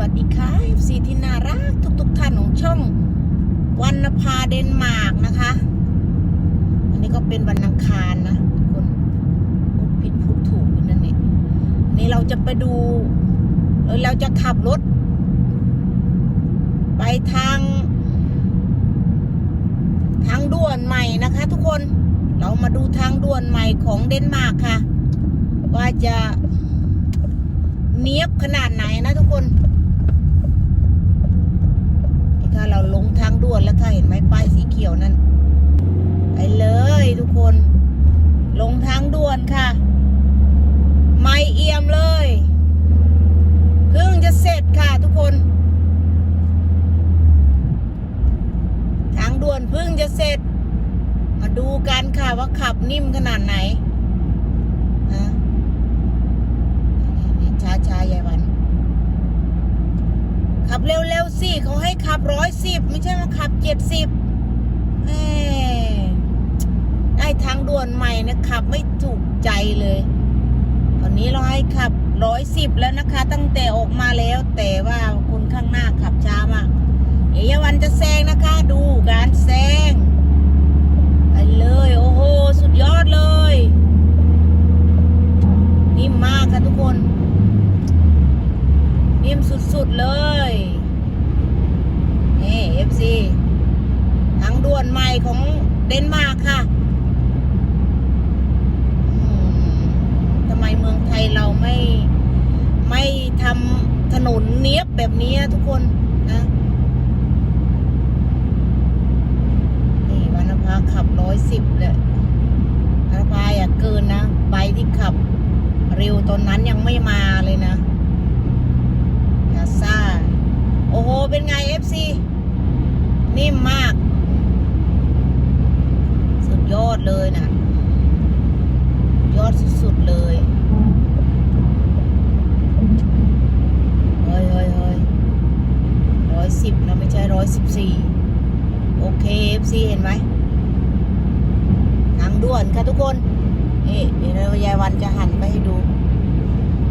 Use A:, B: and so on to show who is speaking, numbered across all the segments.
A: วัสดีค่ะซีที่น่ารักทุกๆท่านของช่องวันนภาเดนมาร์กนะคะอันนี้ก็เป็นวันอังคารนะทุกคนพูดผิดพูดถูกนั่นเองนี่เราจะไปดูเออเราจะขับรถ ไปทาง ทางด่วนใหม่นะคะ ทุกคนเรามาดูทางด่วนใหม่ของเดนมาร์กค่ะ ว่าจะเนียบขนาดไหนนะทุกคนนี่ค่ะเรา ลงทางด่วนแล้วค่ะเห็นไหมป้ายสีเขียวนั่นไปเลยทุกคน ลงทางด่วนค่ะ ไม่เอี่ยมเลยเพิ่งจะเสร็จค่ะทุกคน ทางด่วนเพิ่งจะเสร็จ มาดูกันค่ะว่าขับนิ่มขนาดไหนนะนี่ช้าช้าๆยายวัน ขั บเร็วๆสิเขาให้ขับร้อยสิบไม่ใช่มาขับเจ็ดสิบได้ทางด่วนใหม่นะขับ ไม่ถูกใจเลย ตอนนี้เราให้ขับร้อยสิบแล้วนะคะ ตั้งแต่ออกมาแล้ว แต่ว่าคนข้างหน้าขับช้ามากเอยวันจะแซงนะคะ ดูการแซงไปเลย โอ้โห สุดยอดเลยนิ่มมากค่ะทุกคนนิ่มสุดๆเลยนี่เอฟซีทางด่วนใหม่ของ เดนมาร์กค่ะทำไมเมืองไทยเราไม่ไม่ทำถนนเนี้ยบแบบนี้ทุกคนนะนี่วรรณภาขับร้อยสิบเลยวรรณภาอย่าเกินนะใบที่ขับ เร็วตอนนั้นยังไม่มาเลยนะยาซ่า โอ้โห เป็นไงเอฟซีนิ่มมาก ยอดเลยนะยอดสุดๆเลยเฮ้ยเฮ้ยเฮ้ยร้อยสิบนะไม่ใช่ร้อยสิบสี่โอเค FC เห็นไหมทางด่วนค่ะทุกคน นี่เดี๋ยวยายวันจะหันไปให้ดู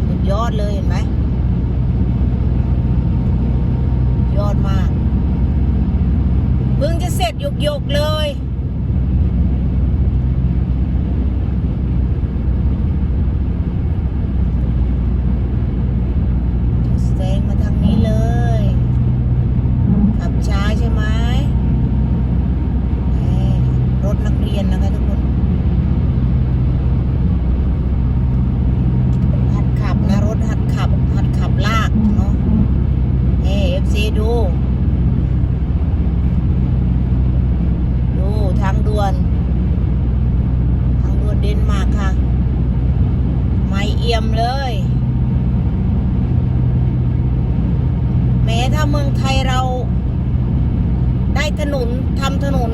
A: สุดยอดเลยเห็นไหม ยอดมากเพิ่งจะเสร็จหยกๆเลย แซงมาทางนี้เลย ขับช้าใช่ไหม นี่รถนักเรียนนะคะทุกคน หัดขับนะรถหัดขับ หัดขับลากเนาะเอฟซีดู ดูทางด่วน ทางด่วนเดนมาร์กค่ะ ไม่เอี่ยมเลยแม้ถ้าเมืองไทยเรา ได้ถนนทำถนน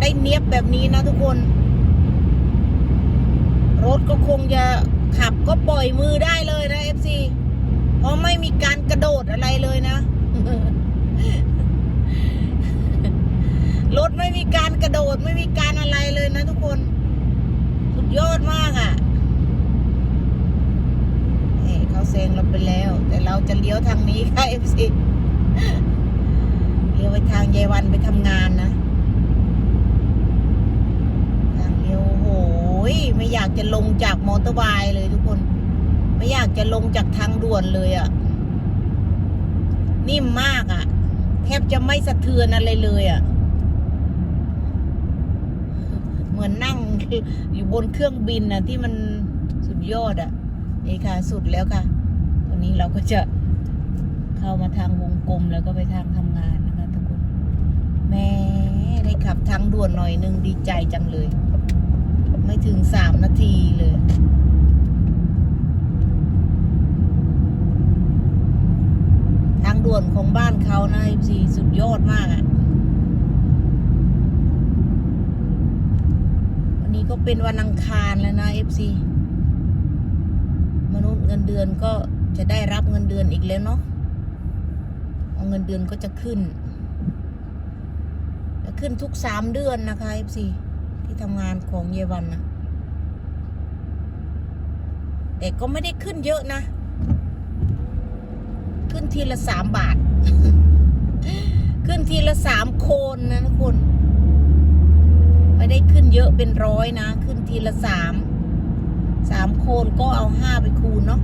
A: ได้เนียบแบบนี้นะทุกคน รถก็คงจะขับก็ปล่อยมือได้เลยนะเอฟซีเพราะไม่มีการกระโดดอะไรเลยนะ รถไม่มีการกระโดดไม่มีการอะไรเลยนะทุกคน สุดยอดมากอะ่ะนี่เขาเซงเราไปแล้ว แต่เราจะเลี้ยวทางนี้ค่ะเอฟซีเลี้ยวไปทางยายวันไปทำงานนะทางเลี้ยวโหยไม่อยากจะลงจากมอเตอร์ไซค์เลยทุกคน ไม่อยากจะลงจากทางด่วนเลยอะ่ะ นิ่มมากอะ่ะ แทบจะไม่สะเทือนอะไรเลยอะ่ะเหมือนนั่งอยู่บนเครื่องบินนะที่มันสุดยอดอะ่ะนี่ค่ะ สุดแล้วค่ะ นี้เราก็จะเข้ามาทางวงกลมแล้วก็ไปทางทำงานนะคะทุกคนแม่ได้ขับทางด่วนหน่อยหนึงดีใจจังเลย ไม่ถึงสามนาทีเลยทางด่วนของบ้านเขานะเอฟซีสุดยอดมากอะ่ะ วันนี้ก็เป็นวันอังคารแล้วนะเอฟซีมนุษย์เงินเดือนก็ จะได้รับเงินเดือนอีกแล้วเนาะเงินเดือนก็จะขึ้น จะขึ้นทุกสามเดือนนะคะเอฟซีที่ทำงานของเยวันนะแต่ก็ไม่ได้ขึ้นเยอะนะ ขึ้นทีละสามบาท ขึ้นทีละสามโคนนะทุกคนไม่ได้ขึ้นเยอะเป็นร้อยนะ ขึ้นทีละสามสามโคนก็เอาห้าไปคูณเนาะ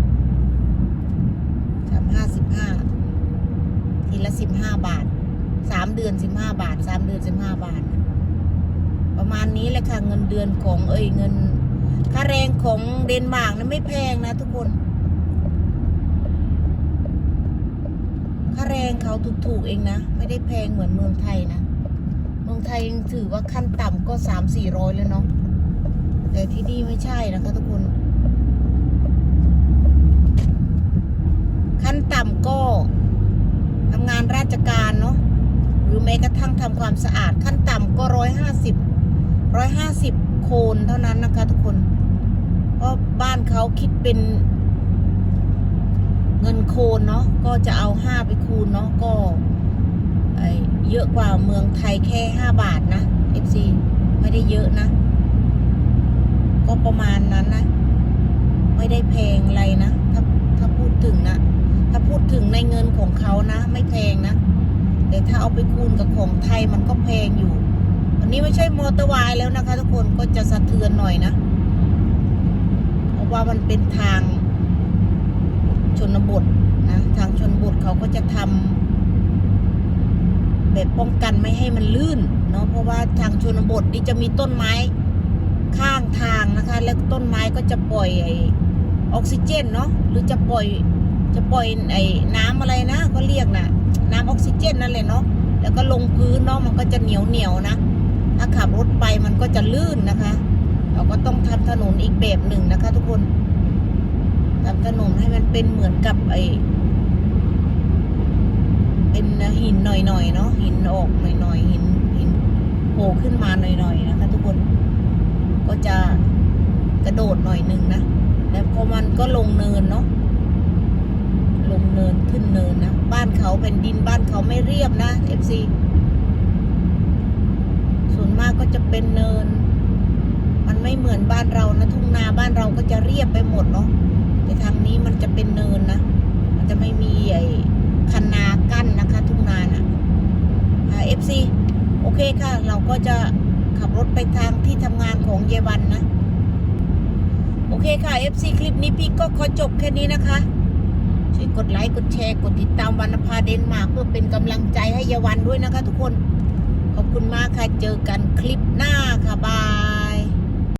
A: ห้าสิบห้าทีละสิบห้าบาทสามเดือนสิบห้าบาทสามเดือนสิบห้าบาท ประมาณนี้แหละค่ะเงินเดือนของเอ้ยเงิน ค่าแรงของเดนมาร์กนะไม่แพงนะทุกคน ค่าแรงเขาถูกๆเองนะ ไม่ได้แพงเหมือนเมืองไทยนะ เมืองไทยยังถือว่าขั้นต่ำก็สามสี่ร้อยแล้วเนาะแต่ที่นี่ไม่ใช่นะคะทุกคนขั้นต่ำก็ทำงานราชการเนาะ หรือแม้กระทั่งทำความสะอาดขั้นต่ำก็ร้อยห้าสิบร้อยห้าสิบโคนเท่านั้นนะคะทุกคน เพราะบ้านเขาคิดเป็นเงินโคนเนาะก็จะเอาห้าไปคูณเนาะก็เยอะกว่าเมืองไทยแค่ห้าบาทนะ FC ไม่ได้เยอะนะ ก็ประมาณนั้นนะ ไม่ได้แพงอะไรนะ ถ้าถ้าพูดถึงนะ ถ้าพูดถึงในเงินของเขานะ ไม่แพงนะ แต่ถ้าเอาไปคูณกับของไทยมันก็แพงอยู่ อันนี้ไม่ใช่มอเตอร์ไวายแล้วนะคะ ทุกคนก็จะสะเทือนหน่อยนะเพราะว่ามันเป็นทางชนบทนะทางชนบทเขาก็จะทำแบบป้องกันไม่ให้มันลื่นเนาะเพราะว่าทางชนบทนี่จะมีต้นไม้ข้างทางนะคะ แล้วต้นไม้ก็จะปล่อยไอออกซิเจนเนาะหรือจะปล่อยจะปล่อยไอ้น้ำอะไรนะ ก็เรียกน่ะ น้ำออกซิเจนนั่นแหละเนาะแล้วก็ลงพื้นเนาะมันก็จะเหนียวเหนียวนะถ้าขับรถไปมันก็จะลื่นนะคะ เราก็ต้องทำถนนอีกแบบหนึ่งนะคะ ทุกคนทำถนนให้มันเป็นเหมือนกับไอเป็นหินหน่อยๆเนาะหินออกหน่อยๆหินหินโผล่ขึ้นมาหน่อยๆนะคะ ทุกคนก็จะกระโดดหน่อยหนึงนะแล้วพอมันก็ลงเนินเนาะ ลงเนินขึ้นเนินนะ บ้านเขาเป็นดินบ้านเขาไม่เรียบนะ FC ส่วนมากก็จะเป็นเนิน มันไม่เหมือนบ้านเรานะทุ่งนาบ้านเราก็จะเรียบไปหมดเนาะแต่ทางนี้มันจะเป็นเนินนะ มันจะไม่มีไอ้คันนากั้นนะคะ ทุ่งนาน่ะเอฟซีโอเคค่ะ เราก็จะขับรถไปทางที่ทำงานของเยวันนะ โอเคค่ะ FC คลิปนี้พี่ก็ขอจบแค่นี้นะคะ ช่วยกดไลค์กดแชร์กดติดตามวรรณภาเดนมาร์กเพื่อเป็นกำลังใจให้เยาวันด้วยนะคะ ทุกคน ขอบคุณมากค่ะ เจอกันคลิปหน้าค่ะ บาย